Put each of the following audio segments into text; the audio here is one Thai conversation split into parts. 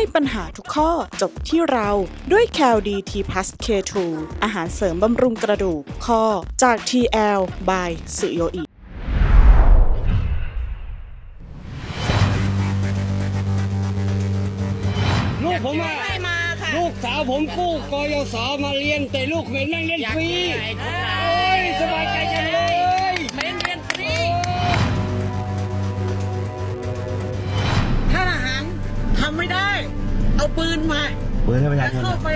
ให้ปัญหาทุกข้อจบที่เราด้วย c a l d t p l u s K2 อาหารเสริมบำรุงกระดูกข้อจาก TL by สุโยอิลูกผมอะไม่มาค่ะลูกสาวผมกู้กยศมาเรียน แต่ลูกเหม็นนั่งเล่นฟรีโอ้ยสบายใจ ปืนมาปืนให้ประชาแล้วชนเข้าไป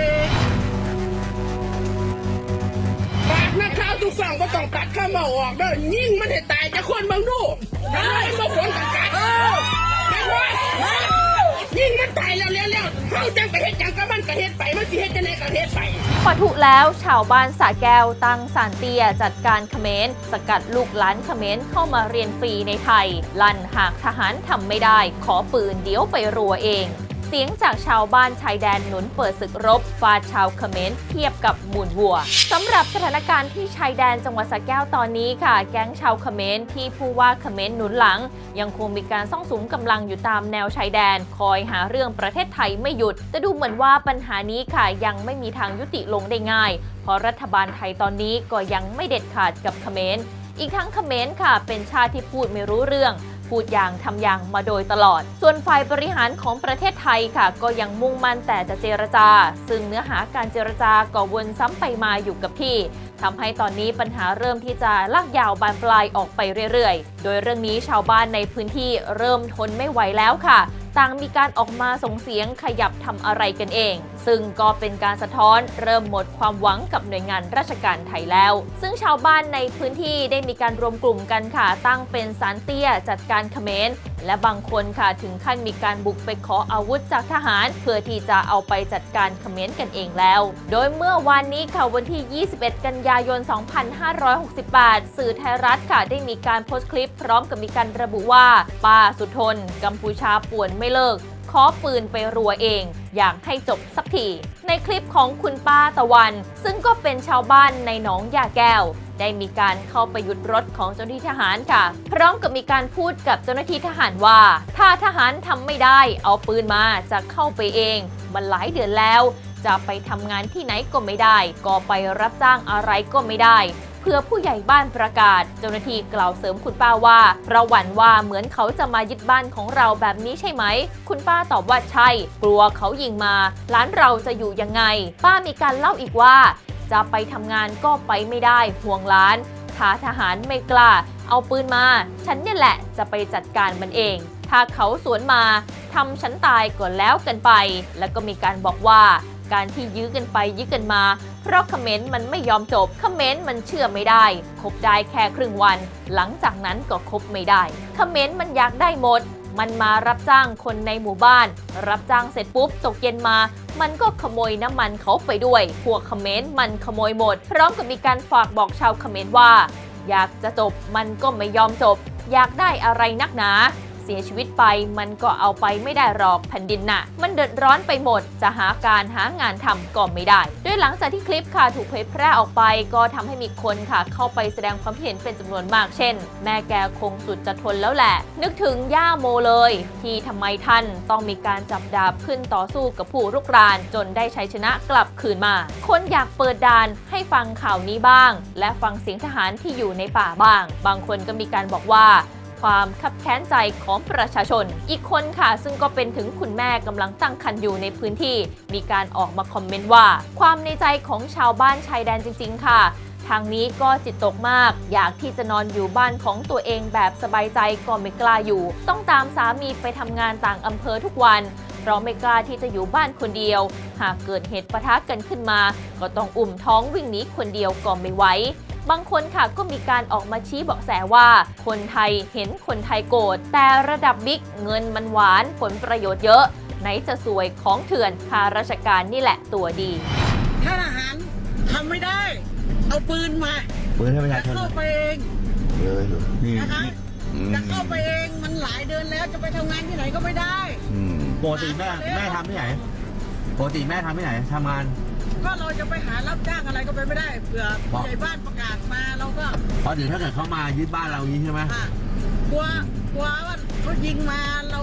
ปากนักข่าวทุกฝั่งก็ต้องตัดเข้ามาออกเด้อยิ่งมันให้ตายจะคนบางดูทำไมมาผลต่างกันเออไม่ว่ายิ่งมันตายแล้วแล้วแล้วเขาจังไปเฮ็ดจังก็มันก็เฮ็ดไปมันสิเฮ็ดจังไดก็เฮ็ดไปปะทุแล้วชาวบ้านสาแก้วตั้งสารเตียจัดการเขมรสกัดลูกหลานเขมรเข้ามาเรียนฟรีในไทย ลั่นหากทหารทำไม่ได้ ขอปืนเดี๋ยวไปรัวเองเสียงจากชาวบ้านชายแดนหนุนเปิดศึกรบฟาดชาวเขมรเทียบกับหมูลวัวสำหรับสถานการณ์ที่ชายแดนจังหวัดสระแก้วตอนนี้ค่ะ แก๊งชาวเขมรที่ผู้ว่าเขมรหนุนหลัง ยังคงมีการซ่องสุมกำลังอยู่ตามแนวชายแดน คอยหาเรื่องประเทศไทยไม่หยุด แต่ดูเหมือนว่าปัญหานี้ค่ะยังไม่มีทางยุติลงได้ง่าย เพราะรัฐบาลไทยตอนนี้ก็ยังไม่เด็ดขาดกับเขมรอีกทั้งเขมรค่ะ เป็นชาติที่พูดไม่รู้เรื่อง พูดอย่างทำอย่างมาโดยตลอด ส่วนฝ่ายบริหารของประเทศไทยค่ะ ก็ยังมุ่งมั่นแต่จะเจรจา ซึ่งเนื้อหาการเจรจาก็วนซ้ำไปมาอยู่กับที่ทำให้ตอนนี้ปัญหาเริ่มที่จะลากยาวบานปลายออกไปเรื่อยๆ โดยเรื่องนี้ชาวบ้านในพื้นที่เริ่มทนไม่ไหวแล้วค่ะ ต่างมีการออกมาส่งเสียงขยับทำอะไรกันเอง ซึ่งก็เป็นการสะท้อนเริ่มหมดความหวังกับหน่วยงานราชการไทยแล้ว ซึ่งชาวบ้านในพื้นที่ได้มีการรวมกลุ่มกันค่ะตั้งเป็นสารเตี้ยจัดการเขมร และบางคนค่ะถึงขั้นมีการบุกไปขออาวุธจากทหาร เพื่อที่จะเอาไปจัดการเขมรกันเองแล้ว โดยเมื่อวานนี้ค่ะวันที่ 21 กันยายน 2568 สื่อไทยรัฐค่ะได้มีการโพสต์คลิป พร้อมกับมีการระบุว่าป้าสุทนกัมพูชาป่วนไม่เลิก ขอปืนไปรัวเอง อยากให้จบสักที ในคลิปของคุณป้าตะวัน ซึ่งก็เป็นชาวบ้านในหนองยาแก้ว ได้มีการเข้าไปหยุดรถของเจ้าหน้าที่ทหารค่ะ พร้อมกับมีการพูดกับเจ้าหน้าที่ทหารว่า ถ้าทหารทำไม่ได้เอาปืนมาจะเข้าไปเองมันหลายเดือนแล้วจะไปทำงานที่ไหนก็ไม่ได้ ก็ไปรับจ้างอะไรก็ไม่ได้ เพื่อผู้ใหญ่บ้านประกาศ เจ้าหน้าที่กล่าวเสริมคุณป้าว่าเราหวั่นว่าเหมือนเขาจะมายึดบ้านของเราแบบนี้ใช่ไหม คุณป้าตอบว่าใช่ กลัวเขายิงมาร้านเราจะอยู่ยังไง ป้ามีการเล่าอีกว่า จะไปทำงานก็ไปไม่ได้ห่วงร้านถ้าทหารไม่กล้า เอาปืนมา ฉันเนี่ยแหละจะไปจัดการมันเอง ถ้าเขาสวนมาทำฉันตายก่อนแล้วกันไป แล้วก็มีการบอกว่า การที่ยื้อกันไปยื้อกันมา เพราะเขมรมันไม่ยอมจบเขมรมันเชื่อไม่ได้ คบได้แค่ครึ่งวัน หลังจากนั้นก็คบไม่ได้เขมรมันอยากได้หมด มันมารับจ้างคนในหมู่บ้าน รับจ้างเสร็จปุ๊บตกเย็นมา มันก็ขโมยน้ำมันเขาไปด้วย พวกเขมรมันขโมยหมด พร้อมกับมีการฝากบอกชาวเขมรว่า อยากจะจบมันก็ไม่ยอมจบ อยากได้อะไรนักหนา เสียชีวิตไป มันก็เอาไปไม่ได้หรอกแผ่นดินน่ะ มันเดือดร้อนไปหมด จะหาการหางานทำก็ไม่ได้ โดยหลังจากที่คลิปค่ะถูกเผยแพร่ออกไป ก็ทำให้มีคนค่ะ เข้าไปแสดงความคิดเห็นเป็นจำนวนมากเช่น แม่แกคงสุดจะทนแล้วแหละ นึกถึงย่าโมเลย ที่ทำไมท่านต้องมีการจับดาบขึ้นต่อสู้กับผู้รุกราน จนได้ชัยชนะกลับคืนมา คนอยากเปิดด่านให้ฟังข่าวนี้บ้าง และฟังเสียงทหารที่อยู่ในป่าบ้าง บางคนก็มีการบอกว่า ความคับแค้นใจของประชาชน อีกคนค่ะ ซึ่งก็เป็นถึงคุณแม่กำลังตั้งครรภ์อยู่ในพื้นที่ มีการออกมาคอมเมนต์ว่า ความในใจของชาวบ้านชายแดนจริง ๆ ค่ะทางนี้ก็จิตตกมาก อยากที่จะนอนอยู่บ้านของตัวเองแบบสบายใจก็ไม่กล้าอยู่ ต้องตามสามีไปทำงานต่างอำเภอทุกวัน เพราะไม่กล้าที่จะอยู่บ้านคนเดียว หากเกิดเหตุปะทะกันขึ้นมา ก็ต้องอุ่มท้องวิ่งหนีคนเดียวก็ไม่ไหว บางคนค่ะก็มีการออกมาชี้เบาะแสว่า คนไทยเห็นคนไทยโกรธแต่ระดับบิ๊กเงินมันหวานผลประโยชน์เยอะ ไหนจะสวยของเถื่อนข้าราชการนี่แหละตัวดีถ้าทหารทำไม่ได้ เอาปืนมาปืนให้ประแล้ชาวชนเข้าไปเองเยอะอยู่นี่นะคะอืมจะเข้าไปเองมันหลายเดือนแล้วจะไปทำงานที่ไหนก็ไม่ได้อืมปกติแม่แม่ทำที่ไหนปกติแม่ทำที่ไหนทำงาน ก็เราจะไปหารับจ้างอะไรก็ไปไม่ได้เผื่อผู้ใหญ่บ้านประกาศมาเราก็เพราะเดี๋ยวถ้าเกิดเขามายึดบ้านเราอย่างนี้ใช่ไหมอะกลัวกลัวว่าเขายิงมาเรา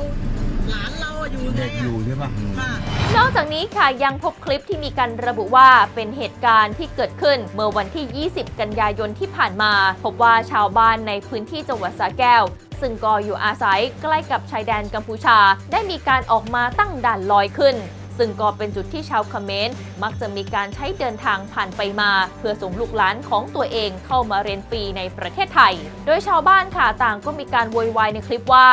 หลานเราอะอยู่ไงเด็กอยู่ใช่ป่ะค่ะ นอกจากนี้ค่ะยังพบคลิปที่มีการระบุว่าเป็นเหตุการณ์ที่เกิดขึ้นเมื่อวันที่ 20 กันยายนที่ผ่านมา พบว่าชาวบ้านในพื้นที่จังหวัดสระแก้ว ซึ่งก็อยู่อาศัยใกล้กับชายแดนกัมพูชา ได้มีการออกมาตั้งด่านลอยขึ้น ซึ่งก็เป็นจุดที่ชาวเขมรมักจะมีการใช้เดินทางผ่านไปมา เพื่อส่งลูกหลานของตัวเองเข้ามาเรียนฟรีในประเทศไทย โดยชาวบ้านค่ะต่างก็มีการโวยวายในคลิปว่า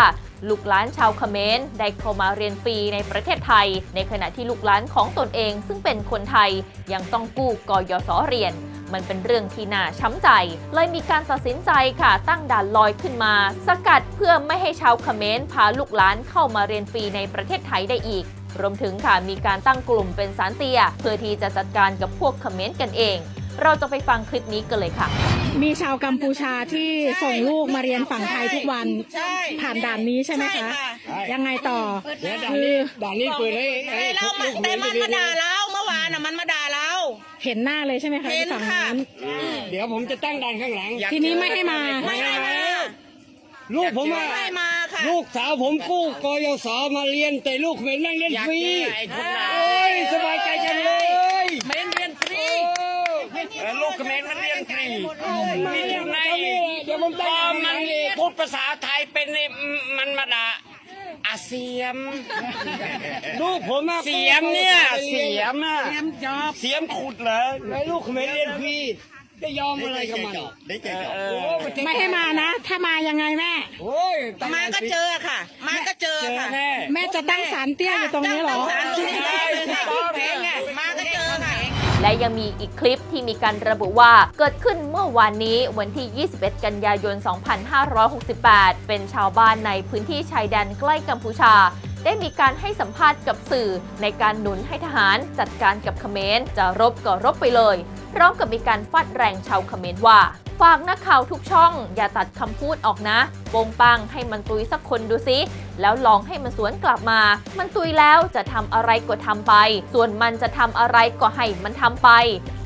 ลูกหลานชาวเขมรได้เข้ามาเรียนฟรีในประเทศไทย ในขณะที่ลูกหลานของตนเอง ซึ่งเป็นคนไทยยังต้องกู้กยศเรียน มันเป็นเรื่องที่น่าช้ำใจ เลยมีการตัดสินใจค่ะ ตั้งด่านลอยขึ้นมา สกัดเพื่อไม่ให้ชาวเขมรพาลูกหลานเข้ามาเรียนฟรีในประเทศไทยได้อีก รวมถึงค่ะมีการตั้งกลุ่มเป็นสารเตีย เพื่อที่จะจัดการกับพวกเขมรกันเอง เราจะไปฟังคลิปนี้กันเลยค่ะ มีชาวกัมพูชาที่ส่งลูกมาเรียนฝั่งไทยทุกวันใช่ผ่านด่านนี้ใช่ไหมใช่คะค่ะยังไงต่อ เดี๋ยวด่านนี้ด่านนี้เปิดให้ให้แต่เรามาแต่มันมาด่าเราเมื่อวานอะมันมาด่าเรา เห็นหน้าเลยใช่ไหมคะเห็นที่ฝั่งค่ะ นั้นเดี๋ยวผมจะตั้งด่านข้างหลัง ทีนี้ไม่ให้มา ไม่ให้มาลูกผมอะไม่ให้มา ค่ะ ลูกสาวผมกู้กยศมาเรียนแต่ลูกเหม็นนั่งเรียนฟรีโอ้ยสบายใจจังเลย เมนเรียนฟรีลูกเขมรมันเรียนฟรีมีอยู่ในเดี๋ยวผมพตั้งอด่านมันนี้พูดภาษาไทยเป็นนี่มันมาด่าอาเซียม ลูกผมอะเสียมเนี่ย เสียมอะเตรียมจอบเสียมขุดเหรอให้ลูกเหม็นเรียนฟรี ได้ยอมอะไรกับมันเออไม่ให้มานะ ถ้ามายังไงแม่ โอ้ยมาก็เจอค่ะ มาก็เจอเจอค่ะ แน่ แม่จะตั้งศาลเตี้ยอยู่ตรงนี้เหรอ ตั้งศาลตรงนี้ได้เลยค่ะแพงไงมาก็เจอค่ะ และยังมีอีกคลิปที่มีการระบุว่าเกิดขึ้นเมื่อวานนี้วันที่ 21 กันยายน 2568 เป็นชาวบ้านในพื้นที่ชายแดนใกล้กัมพูชา ได้มีการให้สัมภาษณ์กับสื่อ ในการหนุนให้ทหารจัดการกับเขมรจะรบก็รบไปเลยพร้อมกับมีการฟาดแรงชาวเขมรว่าฝากนักข่าวทุกช่อง อย่าตัดคำพูดออกนะโปงปังให้มันตุยสักคนดูสิแล้วลองให้มันสวนกลับมา มันตุยแล้วจะทำอะไรก็ทำไป ส่วนมันจะทำอะไรก็ให้มันทำไป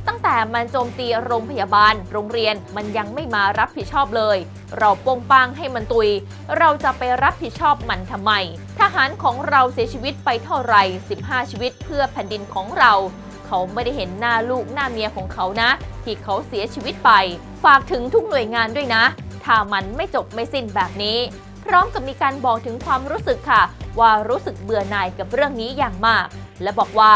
ตั้งแต่มันโจมตีโรงพยาบาล โรงเรียนมันยังไม่มารับผิดชอบเลย เราปงปังให้มันตุย เราจะไปรับผิดชอบมันทำไม ทหารของเราเสียชีวิตไปเท่าไหร่ 15 ชีวิตเพื่อแผ่นดินของเรา เขาไม่ได้เห็นหน้าลูกหน้าเมียของเขานะ ที่เขาเสียชีวิตไป ฝากถึงทุกหน่วยงานด้วยนะ ถ้ามันไม่จบไม่สิ้นแบบนี้ พร้อมกับมีการบอกถึงความรู้สึกค่ะ ว่ารู้สึกเบื่อหน่ายกับเรื่องนี้อย่างมาก และบอกว่า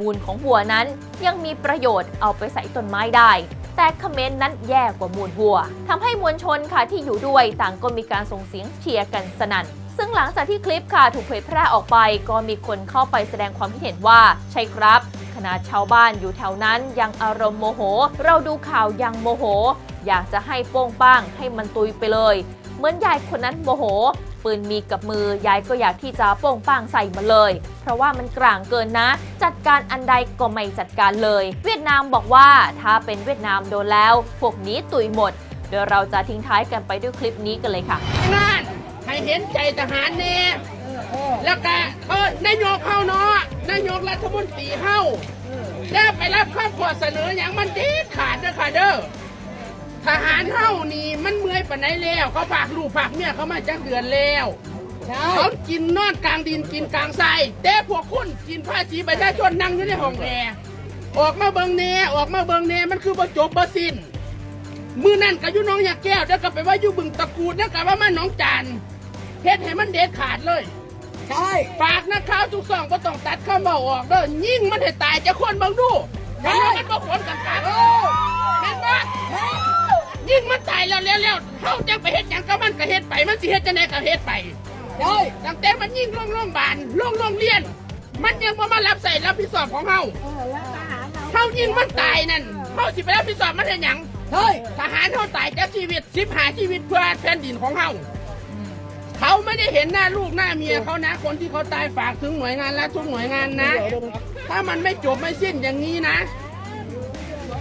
มูลของวัวนั้นยังมีประโยชน์เอาไปใส่ต้นไม้ได้ แต่คอมเมนต์นั้นแย่กว่ามูลวัวทำให้มวลชนค่ะที่อยู่ด้วยต่างก็มีการส่งเสียงเชียร์กันสนั่นซึ่งหลังจากที่คลิปค่ะถูกเผยแพร่ออกไป ก็มีคนเข้าไปแสดงความคิดเห็นว่าใช่ครับขนาดชาวบ้านอยู่แถวนั้นยังอารมณ์โมโห เราดูข่าวยังโมโห อยากจะให้โป้งป้างให้มันตุยไปเลย เหมือนยายคนนั้นโมโห ปืนมีกับมือยายก็อยากที่จะโป้งป้างใส่มาเลย เพราะว่ามันกลางเกินนะ จัดการอันใดก็ไม่จัดการเลย เวียดนามบอกว่าถ้าเป็นเวียดนามโดนแล้ว พวกนี้ตุยหมด เดี๋ยวเราจะทิ้งท้ายกันไปด้วยคลิปนี้กันเลยค่ะงานให้เห็นใจทหารแน่แล้วก็เออนายกเข้าเนาะนายกรัฐมนตรีเข้าแล้ไปรับข้อข้อเสนออย่างมันด็ดขาดเด้อค่ะเด้อ ทหารเข้านี่มันเมื่อยปานไหนแล้ว เขาฝากลูกฝากเมียเขามาจักเดือนแล้วเขากินนอนกลางดินกินกลางทรายแต่พวกคุณกินภาษีประชาชนนั่งอยู่ในห้องแอร์ออกมาเบิงเน่ออกมาเบิงเน่มันคือบ่จบบ่สิ้นมือนั่นก็อยู่หน้องยาแก้วแล้วก็ไปว่าอยู่บึงตะกูดแล้วก็ว่ามาหน้องจานเฮ็ดให้มันเด็ดขาดเลย ใช่ฝากนักข่าวทุกสองก็ต้องตัดข้าเบาออกเด้อยิ่งมันให้ตายจะคนเบางดูเห็นว่ามันก็ผลกันขาดเห็นปะ ยิ่งมันตายแล้วแล้วแล้วเขาจะไปเฮ็ดหยังก็มันก็เฮ็ดไป มันสิเฮ็ดจังไดก็เฮ็ดไปใช่ตั้งแต่มันยิ่งลงโรงพยาบาลลงโรงเรียน มันยังบ่มารับใส่รับผิดชอบของเฮาเขายิ่งมันตายนั่นเฮาสิไปรับผิดชอบมันเฮ็ดหยังใช่ทหารเขาตายจากชีวิตสิบหาชีวิตเพื่อแผ่นดินของเขาเขาไม่ได้เห็นหน้าลูกหน้าเมียเขานะ คนที่เขาตายฝากถึงหน่วยงานและทุกหน่วยงานนะ ถ้ามันไม่จบไม่สิ้นอย่างนี้นะ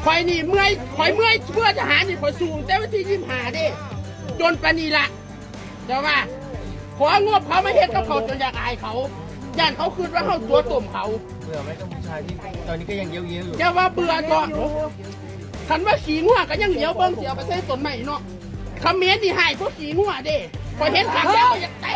คอยนี่เมื่อยคอยเมื่อยเพื่อทหารนี่คอยสูงแต่วันที่ยิ้มหาเด้จนปานนีละเจ้าว่า ของบเขาไม่เห็นกับเขาจนอยากอายเขาย่านเขาคืนว่าเขาตัวตุ่มเขาเบื่อไหมกัมพูชาที่ตอนนี้ก็ยังเยี้ยวเยี้ยวอยู่อย่าว่าเบื่อก่อนคันว่าขี่งัวก็ยังเหลียวเบิ้งเสียไปใส่ต้นไม้เนาะคำเมนนี่ให้พวกขี่งัวเด้พอเห็นขางแล้วอยากเตะ